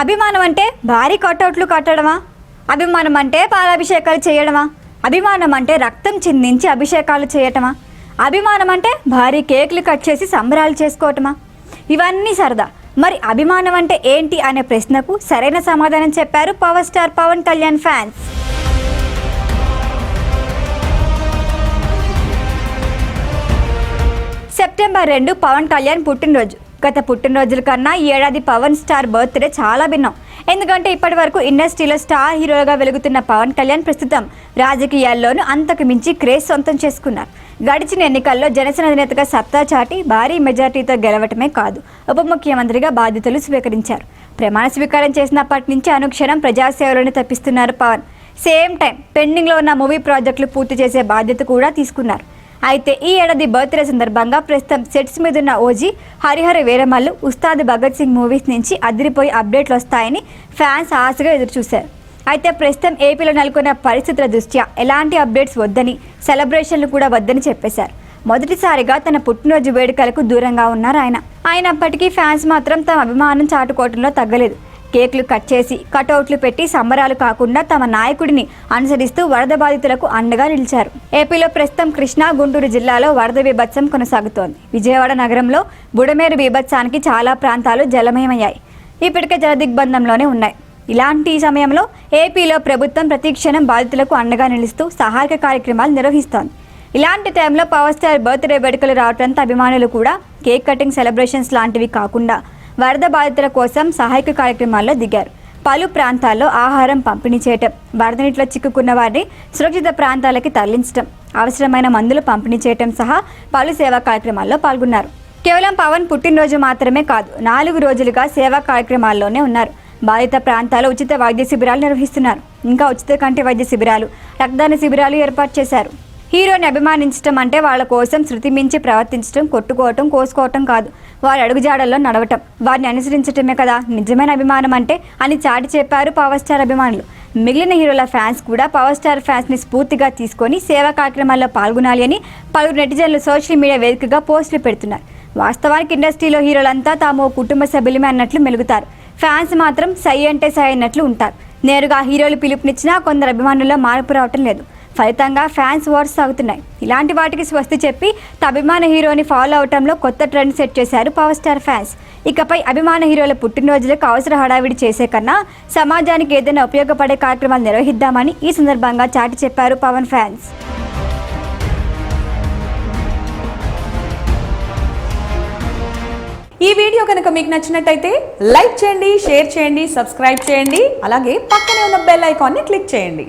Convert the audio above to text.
అభిమానం అంటే భారీ కటౌట్లు కట్టడమా? అభిమానం అంటే పాలాభిషేకాలు చేయడమా? అభిమానం అంటే రక్తం చిందించి అభిషేకాలు చేయటమా? అభిమానం అంటే భారీ కేకులు కట్ చేసి సంబరాలు చేసుకోవటమా? ఇవన్నీ సరదా. మరి అభిమానం అంటే ఏంటి అనే ప్రశ్నకు సరైన సమాధానం చెప్పారు power star Pawan Kalyan fans. September రెండు పవన్ కళ్యాణ్ పుట్టినరోజు. గత పుట్టినరోజుల కన్నా ఈ ఏడాది పవన్ స్టార్ బర్త్డే చాలా భిన్నం. ఎందుకంటే ఇప్పటి వరకు ఇండస్ట్రీలో స్టార్ హీరోగా వెలుగుతున్న పవన్ కళ్యాణ్ ప్రస్తుతం రాజకీయాల్లోనూ అంతకు మించి క్రేజ్ సొంతం చేసుకున్నారు. గడిచిన ఎన్నికల్లో జనసేన అధినేతగా సత్తా చాటి భారీ మెజార్టీతో గెలవటమే కాదు ఉప ముఖ్యమంత్రిగా బాధ్యతలు స్వీకరించారు. ప్రమాణ స్వీకారం చేసినప్పటి నుంచి అనుక్షణం ప్రజాసేవలను తప్పిస్తున్నారు పవన్. సేమ్ టైం పెండింగ్లో ఉన్న మూవీ ప్రాజెక్టులు పూర్తి చేసే బాధ్యత కూడా తీసుకున్నారు. అయితే ఈ ఏడాది బర్త్డే సందర్భంగా ప్రస్తుతం సెట్స్ మీద ఉన్న ఓజీ హరిహర వీరమల్లు ఉస్తాద్ భగత్ సింగ్ మూవీస్ నుంచి అదిరిపోయి అప్డేట్లు వస్తాయని ఫ్యాన్స్ ఆశగా ఎదురుచూశారు. అయితే ప్రస్తుతం ఏపీలో నెలకొన్న పరిస్థితుల దృష్ట్యా ఎలాంటి అప్డేట్స్ వద్దని సెలబ్రేషన్లు కూడా వద్దని చెప్పేశారు. మొదటిసారిగా తన పుట్టినరోజు వేడుకలకు దూరంగా ఉన్నారు ఆయన. అయినప్పటికీ ఫ్యాన్స్ మాత్రం తమ అభిమానం చాటుకోవడంలో తగ్గలేదు. కేకులు కట్ చేసి కటౌట్లు పెట్టి సంబరాలు కాకుండా తమ నాయకుడిని అనుసరిస్తూ వరద బాధితులకు అండగా నిలిచారు. ఏపీలో ప్రస్తుతం కృష్ణా గుంటూరు జిల్లాలో వరద బీభత్సం కొనసాగుతోంది. విజయవాడ నగరంలో బుడమేరు బీభత్సానికి చాలా ప్రాంతాలు జలమయమయ్యాయి. ఇప్పటికే జలదిగ్బంధంలోనే ఉన్నాయి. ఇలాంటి సమయంలో ఏపీలో ప్రభుత్వం ప్రతిక్షణం బాధితులకు అండగా నిలుస్తూ సహాయక కార్యక్రమాలు నిర్వహిస్తోంది. ఇలాంటి టైంలో పవర్ స్టార్ బర్త్డే వేడుకలు రావడంతో అభిమానులు కూడా కేక్ కటింగ్ సెలబ్రేషన్స్ లాంటివి కాకుండా వరద బాధితుల కోసం సహాయక కార్యక్రమాల్లో దిగారు. పలు ప్రాంతాల్లో ఆహారం పంపిణీ చేయటం వరద నీటిలో చిక్కుకున్న వారిని సురక్షిత ప్రాంతాలకి తరలించడం అవసరమైన మందులు పంపిణీ చేయటం సహా పలు సేవా కార్యక్రమాల్లో పాల్గొన్నారు. కేవలం పవన్ పుట్టినరోజు మాత్రమే కాదు నాలుగు రోజులుగా సేవా కార్యక్రమాల్లోనే ఉన్నారు. బాధిత ప్రాంతాల్లో ఉచిత వైద్య శిబిరాలు నిర్వహిస్తున్నారు. ఇంకా ఉచిత కంటి వైద్య శిబిరాలు రక్తదాన శిబిరాలు ఏర్పాటు చేశారు. హీరోని అభిమానించడం అంటే వాళ్ళ కోసం శృతి మించి ప్రవర్తించడం కొట్టుకోవటం కోసుకోవటం కాదు. వారి అడుగుజాడల్లో నడవటం. వారిని అనుసరించటమే కదా నిజమైన అభిమానం అంటే అని చాటి చెప్పారు పవర్ స్టార్ అభిమానులు. మిగిలిన హీరోల ఫ్యాన్స్ కూడా పవర్ స్టార్ ఫ్యాన్స్ని స్ఫూర్తిగా తీసుకొని సేవా కార్యక్రమాల్లో పాల్గొనాలి అని పలువురు నెటిజన్లు సోషల్ మీడియా వేదికగా పోస్టులు పెడుతున్నారు. వాస్తవానికి ఇండస్ట్రీలో హీరోలంతా తాము కుటుంబ సభ్యులమే అన్నట్లు మెలుగుతారు. ఫ్యాన్స్ మాత్రం సై అంటే సై అన్నట్లు ఉంటారు. నేరుగా హీరోలు పిలుపునిచ్చినా కొందరు అభిమానుల్లో మార్పు రావటం లేదు. ఫలితంగా ఫ్యాన్స్ వార్స్ సాగుతున్నాయి. ఇలాంటి వాటికి స్వస్తి చెప్పి అభిమాన హీరోని ఫాలో అవటంలో కొత్త ట్రెండ్ సెట్ చేశారు పవర్ స్టార్ ఫ్యాన్స్. ఇకపై అభిమాన హీరోల పుట్టినరోజులకు అవసర హడావిడి చేసే కన్నా సమాజానికి ఏదైనా ఉపయోగపడే కార్యక్రమాలు నిర్వహిద్దామని ఈ సందర్భంగా చాటి చెప్పారు పవన్ ఫ్యాన్స్. ఈ వీడియో కనుక మీకు నచ్చినట్టయితే లైక్ చేయండి షేర్ చేయండి సబ్స్క్రైబ్ చేయండి అలాగే పక్కనే ఉన్న బెల్ ఐకాన్ని క్లిక్ చేయండి.